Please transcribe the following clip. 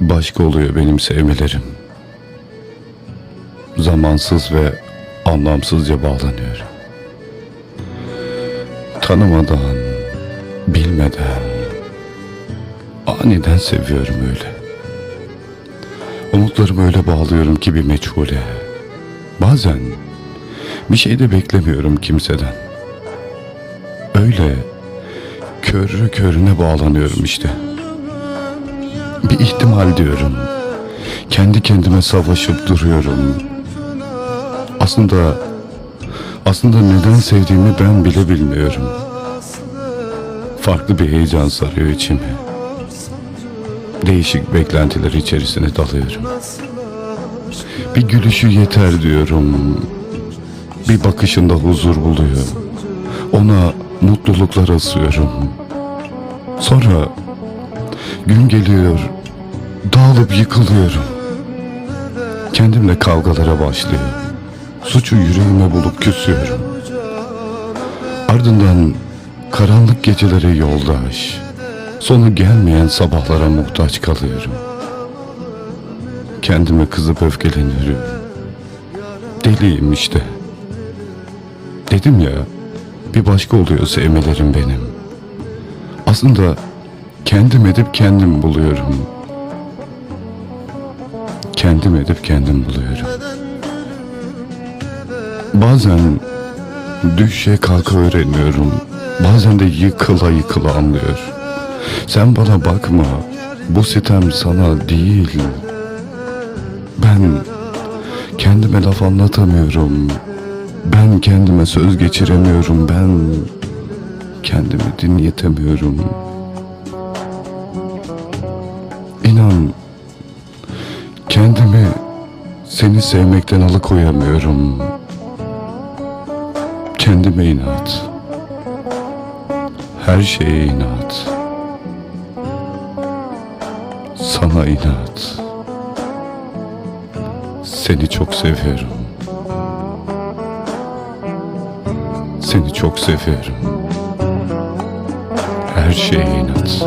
başka oluyor benim sevmelerim. Zamansız ve anlamsızca bağlanıyorum. Tanımadan, bilmeden, aniden seviyorum öyle. Umutlarımı öyle bağlıyorum ki bir meçhule. Bazen bir şey de beklemiyorum kimseden. Öyle körü körüne bağlanıyorum işte. Bir ihtimal diyorum. Kendi kendime savaşıp duruyorum. Aslında aslında neden sevdiğimi ben bile bilmiyorum. Farklı bir heyecan sarıyor içimi. Değişik beklentiler içerisine dalıyorum. Bir gülüşü yeter diyorum. Bir bakışında huzur buluyor. Ona mutluluklar asıyorum. Sonra gün geliyor, dağılıp yıkılıyorum. Kendimle kavgalara başlıyor. Suçu yüreğime bulup küsüyorum. Ardından karanlık gecelere yoldaş, sonu gelmeyen sabahlara muhtaç kalıyorum. Kendime kızıp öfkeleniyorum. Deliyim işte. Dedim ya, bir başka oluyor sevmelerim benim. Aslında kendim edip kendim buluyorum. Kendim edip kendim buluyorum. Bazen düşe kalka öğreniyorum. Bazen de yıkıla yıkıla anlıyor. Sen bana bakma. Bu sitem sana değil. Ben kendime laf anlatamıyorum. Ben kendime söz geçiremiyorum. Ben kendimi dinletemiyorum. İnan kendimi seni sevmekten alıkoyamıyorum. Kendime inat. Her şeye inat. Sana inat. Seni çok seviyorum. Seni çok seviyorum. Her şeye inat.